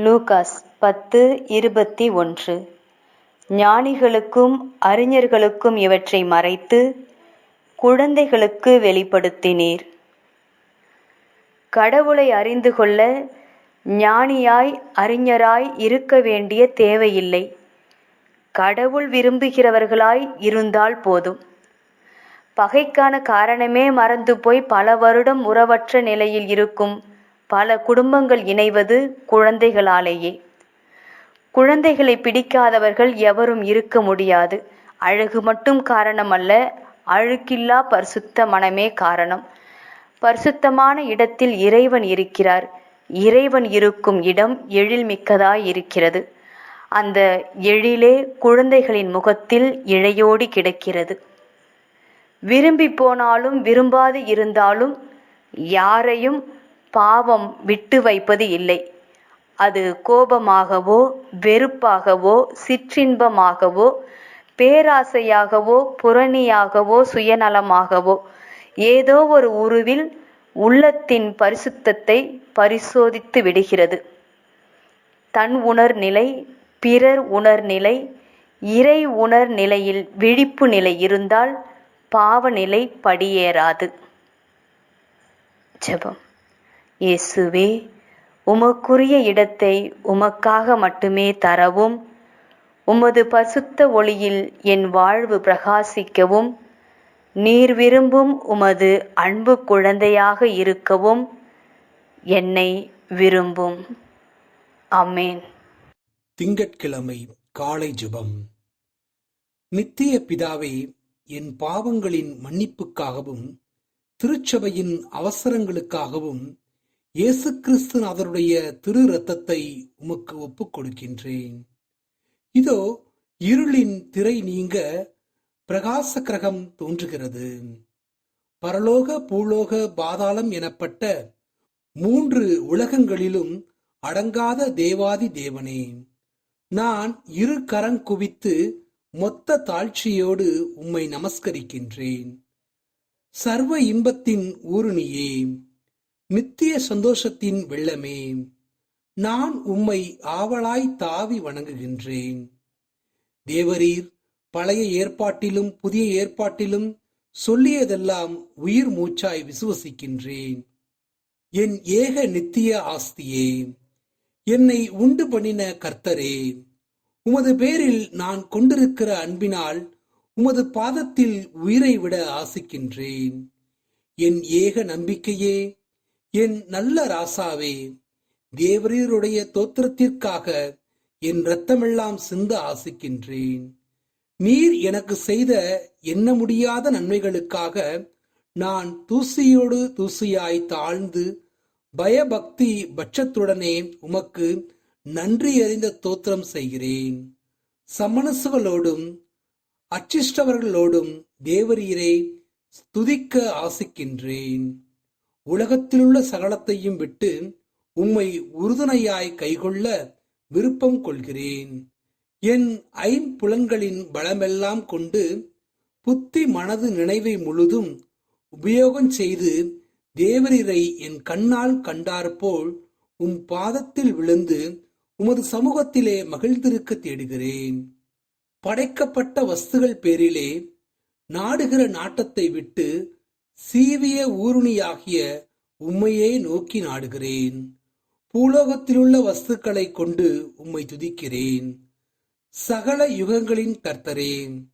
Lucas பத்து இருபத்தி ஒன்று. ஞானிகளுக்கும் அறிஞர்களுக்கும் இவற்றை மறைத்து குழந்தைகளுக்கு வெளிப்படுத்தினீர். கடவுளை அறிந்து கொள்ள ஞானியாய் அறிஞராய் இருக்க வேண்டிய தேவையில்லை. கடவுள் விரும்புகிறவர்களாய் இருந்தால் போதும். பகைக்கான காரணமே மறந்து போய் பல வருடம் உறவற்ற நிலையில் இருக்கும். பல குடும்பங்கள் இணைவது குழந்தைகளாலேயே. குழந்தைகளை பிடிக்காதவர்கள் எவரும் இருக்க முடியாது. அழகு மட்டும் காரணமல்ல அழுக்கில்லா பரிசுத்த மனமே காரணம். பரிசுத்தமான இடத்தில் இறைவன் இருக்கிறார். இறைவன் இருக்கும் இடம் எழில்மிக்கதாய் இருக்கிறது. அந்த எழிலே குழந்தைகளின் முகத்தில் இழையோடி கிடக்கிறது. விரும்பி போனாலும் விரும்பாது இருந்தாலும் யாரையும் பாவம் விட்டு வைப்பது இல்லை. அது கோபமாகவோ வெறுப்பாகவோ சிற்றின்பமாகவோ பேராசையாகவோ புறணியாகவோ சுயநலமாகவோ ஏதோ ஒரு உருவில் உள்ளத்தின் பரிசுத்தத்தை பரிசோதித்து விடுகிறது. தன் உணர்நிலை பிறர் உணர்நிலை இறை உணர்நிலையில் விழிப்பு நிலை இருந்தால் பாவநிலை படியேறாது. ஜெபம். இயேசுவே உமக்குரிய இடத்தை உமக்காக மட்டுமே தரவும் உமது பசுத்த ஒளியில் என் வாழ்வு பிரகாசிக்கவும் நீர் விரும்பும் உமது அன்பு குழந்தையாக இருக்கவும் என்னை விரும்பும். அமேன் திங்கட்கிழமை காலை ஜெபம். நித்திய பிதாவே என் பாவங்களின் மன்னிப்புக்காகவும் திருச்சபையின் அவசரங்களுக்காகவும் இயேசு கிறிஸ்து அவருடைய திரு ரத்தத்தை உமக்கு ஒப்புக் கொடுக்கின்றேன் இதோ இருளின் திரை நீங்க பிரகாச கிரகம் தோன்றுகிறது. பரலோக பூலோக பாதாளம் எனப்பட்ட மூன்று உலகங்களிலும் அடங்காத தேவாதி தேவனே நான் இரு கரம் குவித்து மொத்த தாழ்ச்சியோடு உம்மை நமஸ்கரிக்கின்றேன். சர்வ இன்பத்தின் ஊருணியே நித்திய சந்தோஷத்தின் வெள்ளமே நான் உம்மை ஆவலாய் தாவி வணங்குகின்றேன். தேவரீர் பழைய ஏற்பாட்டிலும் புதிய ஏற்பாட்டிலும் சொல்லியதெல்லாம் உயிர் மூச்சாய் விசுவசிக்கின்றேன். என் ஏக நித்திய ஆஸ்தியே என்னை உண்டு பண்ணின கர்த்தரே உமது பேரில் நான் கொண்டிருக்கிற அன்பினால் உமது பாதத்தில் உயிரை விட ஆசிக்கின்றேன். என் ஏக நம்பிக்கையே என் நல்ல ராசாவே தேவரீருடைய தோத்திரத்திற்காக என் ரத்தமெல்லாம் சிந்த ஆசிக்கின்றேன். நீர் எனக்கு செய்த எண்ண முடியாத நன்மைகளுக்காக நான் தூசியோடு தூசியாய் தாழ்ந்து பயபக்தி பட்சத்துடனே உமக்கு நன்றி அறிந்த தோத்திரம் செய்கிறேன். சமணசுகளோடும் அச்சிஷ்டவர்களோடும் தேவரீரை துதிக்க ஆசிக்கின்றேன். உலகத்திலுள்ள சகலத்தையும் விட்டு உம்மை உறுதுணையாய் கைகொள்ள விருப்பம் கொள்கிறேன். என் ஐம்புலன்களின் பலமெல்லாம் கொண்டு புத்தி மனது நினைவை முழுதும் உபயோகம் செய்து தேவரீரை என் கண்ணால் கண்டாற்போல் உம் பாதத்தில் விழுந்து உமது சமூகத்திலே மகிழ்ந்திருக்க தேடுகிறேன். படைக்கப்பட்ட வஸ்துகள் பேரிலே நாடுகிற நாட்டத்தை விட்டு சீவிய ஊருணியாகிய உம்மையே நோக்கி நாடுகிறேன். பூலோகத்திலுள்ள வஸ்துக்களை கொண்டு உம்மை துதிக்கிறேன். சகல யுகங்களின் கர்த்தரே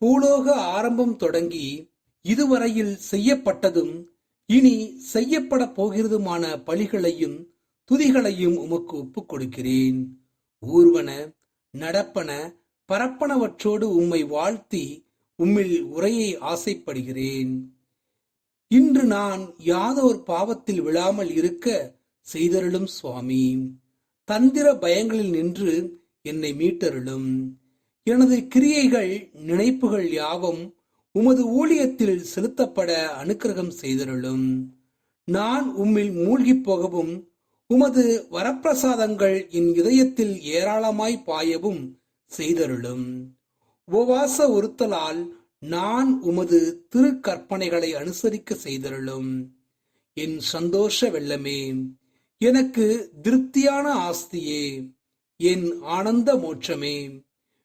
பூலோக ஆரம்பம் தொடங்கி இதுவரையில் செய்யப்பட்டதும் இனி செய்யப்பட போகிறதுமான பழிகளையும் துதிகளையும் உமக்கு ஒப்புக் கொடுக்கிறேன். ஊர்வன நடப்பன பரப்பனவற்றோடு உம்மை வாழ்த்தி உம்மில் உரையை ஆசைப்படுகிறேன். இன்று நான் யாதோர் பாவத்தில் விழாமல் இருக்க செய்தருளும் சுவாமி. தந்திர பயங்களில் நின்று என்னை மீட்டருளும். எனது கிரியைகள் நினைப்புகள் யாவும் உமது ஊழியத்தில் செலுத்தப்பட அனுக்கிரகம் செய்தருளும். நான் உம்மில் மூழ்கிப் போகவும் உமது வரப்பிரசாதங்கள் என் இதயத்தில் ஏராளமாய் பாயவும் செய்தருளும். உபவாச ஒருத்தலால் நான் உமது திருக்கற்பனைகளை அனுசரிக்க செய்தருளும். என் சந்தோஷ வெள்ளமே எனக்கு திருப்தியான ஆஸ்தியே என் ஆனந்த மோட்சமே.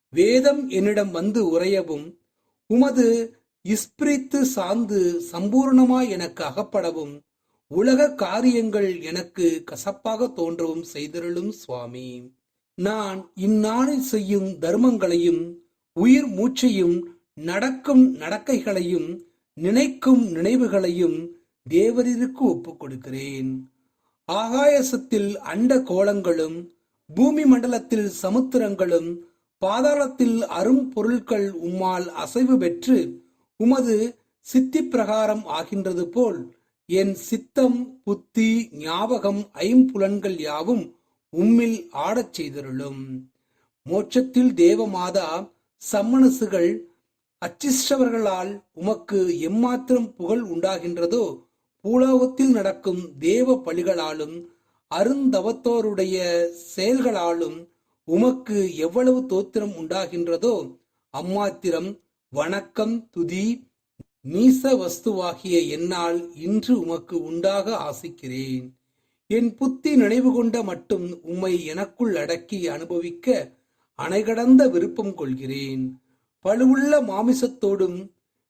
வேதம் என்னிடம் வந்து உரையவும் உமது இஸ்பிரித்து சார்ந்து சம்பூர்ணமாய் எனக்கு அகப்படவும் உலக காரியங்கள் எனக்கு கசப்பாக தோன்றவும் செய்தருளும் சுவாமி. நான் இந்நாளில் செய்யும் தர்மங்களையும் உயிர் மூச்சையும் நடக்கும் நடக்கைகளையும் நினைக்கும் நினைவுகளையும் தேவரிற்கு ஒப்புக் கொடுக்கிறேன் ஆகாயசத்தில் அண்ட கோலங்களும் பூமி மண்டலத்தில் சமுத்திரங்களும் பாதாளத்தில் அரும் பொருட்கள் உம்மால் அசைவு பெற்று உமது சித்தி பிரகாரம் ஆகின்றது போல் என் சித்தம் புத்தி ஞாபகம் ஐம்புலன்கள் யாவும் உம்மில் ஆடச் செய்தருளும். மோட்சத்தில் தேவமாதா சம்மனசுகள் அச்சிஷ்டவர்களால் உமக்கு எம்மாத்திரம் புகழ் உண்டாகின்றதோ பூலோகத்தில் நடக்கும் தேவ பலிகளாலும் அருந்தவத்தோருடைய செயல்களாலும் உமக்கு எவ்வளவு தோத்திரம் உண்டாகின்றதோ அம்மாத்திரம் வணக்கம் துதி நீச வஸ்துவாகிய என்னால் இன்று உமக்கு உண்டாக ஆசிக்கிறேன். என் புத்தி நினைவு கொண்ட மட்டும் உம்மை எனக்குள் அடக்கி அனுபவிக்க அணைகடந்த விருப்பம் கொள்கிறேன். பழுவுள்ள மாமிசத்தோடும்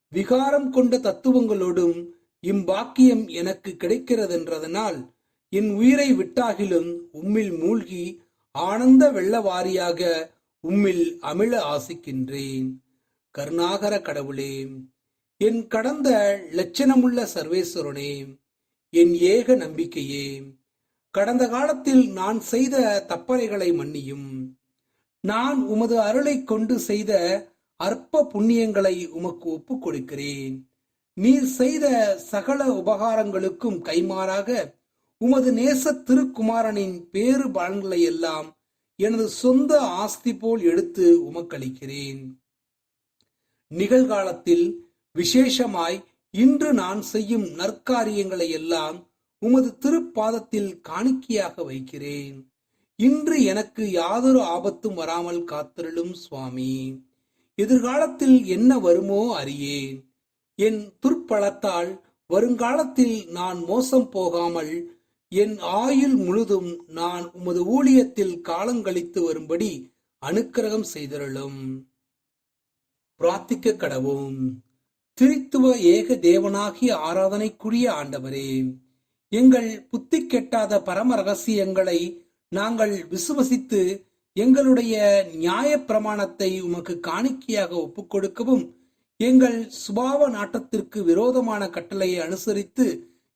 விகாரம் கொண்ட தத்துவங்களோடும் இம்பாக்கியம் எனக்கு கிடைக்கிறதென்றதனால் என் உயிரை விட்டாகிலும் உம்மில் மூழ்கி ஆனந்த வெள்ளவாரியாக உம்மில் அமிழ ஆசிக்கின்றேன். கருணாகர கடவுளே என் கடந்த லட்சணமுள்ள சர்வேஸ்வரனே என் ஏக நம்பிக்கையே கடந்த காலத்தில் நான் செய்த தப்பறைகளை மன்னியும். நான் உமது அருளைக் கொண்டு செய்த அற்ப புண்ணியங்களை உமக்கு ஒப்புக் கொடுக்கிறேன் நீர் செய்த சகல உபகாரங்களுக்கும் கைமாறாக உமது நேச திருக்குமாரனின் பேறு பலன்களை எல்லாம் எனது சொந்த ஆஸ்தி போல் எடுத்து உமக்களிக்கிறேன். நிகழ்காலத்தில் விசேஷமாய் இன்று நான் செய்யும் நற்காரியங்களை எல்லாம் உமது திருப்பாதத்தில் காணிக்கையாக வைக்கிறேன். இன்று எனக்கு யாதொரு ஆபத்தும் வராமல் காத்திருளும் சுவாமி. எதிர்காலத்தில் என்ன வருமோ அறியேன். என் துர்ப்பலத்தால் வருங்காலத்தில் நான் மோசம் போகாமல் என் ஆயுள் முழுதும் நான் உமது ஊழியத்தில் காலங்கழித்து வரும்படி அனுக்கிரகம் செய்தருளும். பிரார்த்திக்க கடவும் திரித்துவ ஏக தேவனாகிய ஆராதனைக்குரிய ஆண்டவரே எங்கள் புத்தி கெட்டாத பரம ரகசியங்களை நாங்கள் விசுவசித்து எங்களுடைய நியாய பிரமாணத்தை உமக்கு காணிக்கையாக ஒப்புக்கொடுக்கவும் எங்கள் சுபாவ நாட்டத்திற்கு விரோதமான கட்டளையை அனுசரித்து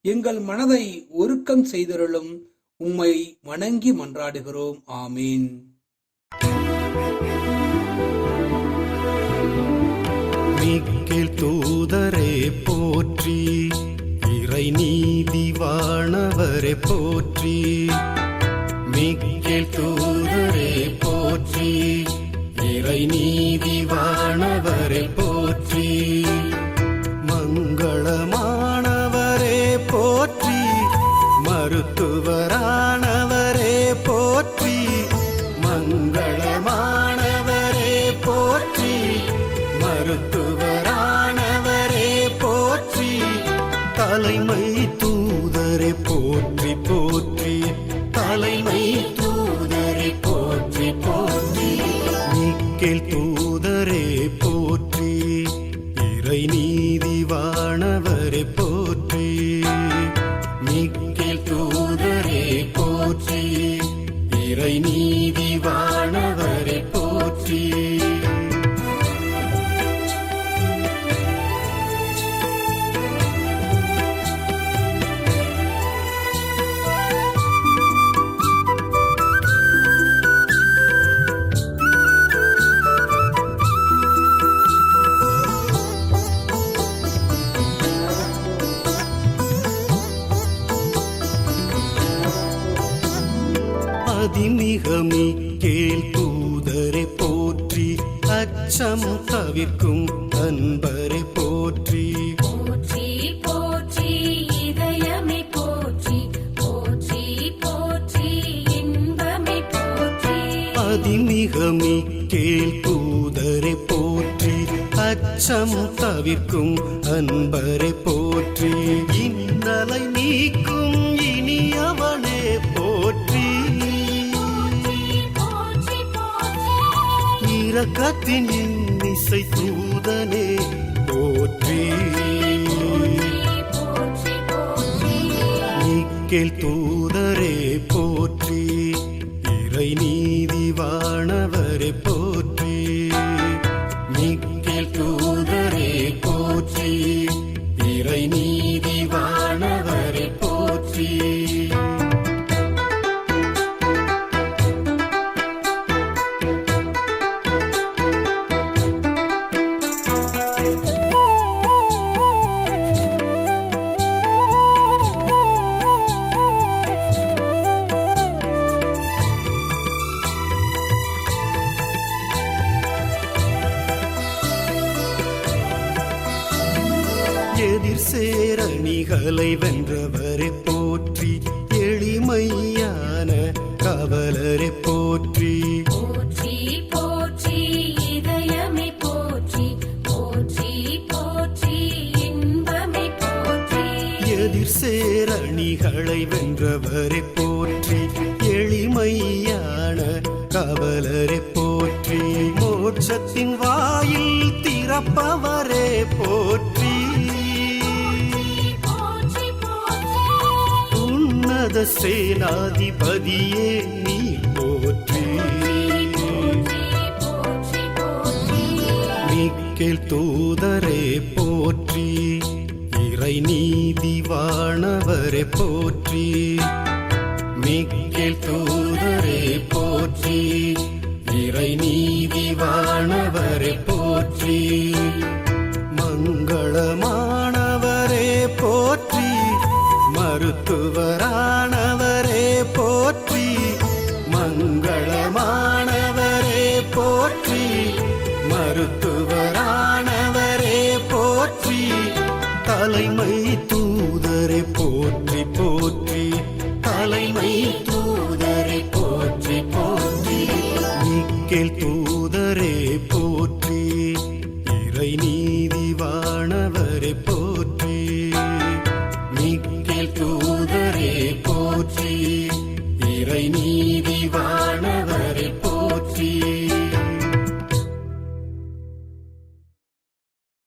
எங்கள் மனதை ஒருக்கம் செய்தருளும் உம்மை வணங்கி மன்றாடுகிறோம். ஆமீன். மிக்கேல் தூதரே போற்றி இறை நீதி வாணவரே போற்றி மிக்கேல் தூதரே போற்றி. இறை நீதி வாணவரே போற்றி. மங்களமானவரே போற்றி. மருத்துவரானவரே போற்றி. மங்களமானவரே போற்றி. மருத்துவரானவரே போற்றி. தலைமை அதிமிக கேள் தூதரை போற்றி அச்சம் தவிர்க்கும் அன்பரை போற்றி. இன்னலை நீக்கும் இனியவனே போற்றி போற்றி. இரக்கத்தின் இன்னிசை தூதனே போற்றி. போற்றி தூ போற்றி எதிர் சேரணிகளை வென்றவரை போற்றி எளிமையான கவலரை போற்றி. போற்றி போற்றி இதயமே போற்றி போற்றி போற்றி இன்பமே போற்றி. எதிர் சேரணிகளை வென்றவரை போற்றி எளிமையான கவலரை போற்றி. மோட்சத்தின் வாயில் திறப்பவரே போற்றி. உன்னத சேனாதிபதியே நீ போற்றி. போற்றி மிக்கேல் தூதரே போற்றி. இறை நீதி வாணவரே போற்றி. மிக்கேல் தூதரே போற்றி. இறை நீதி வாணவரே போற்றி. மங்களமானவரே போற்றி. மருத்துவரா தலைமை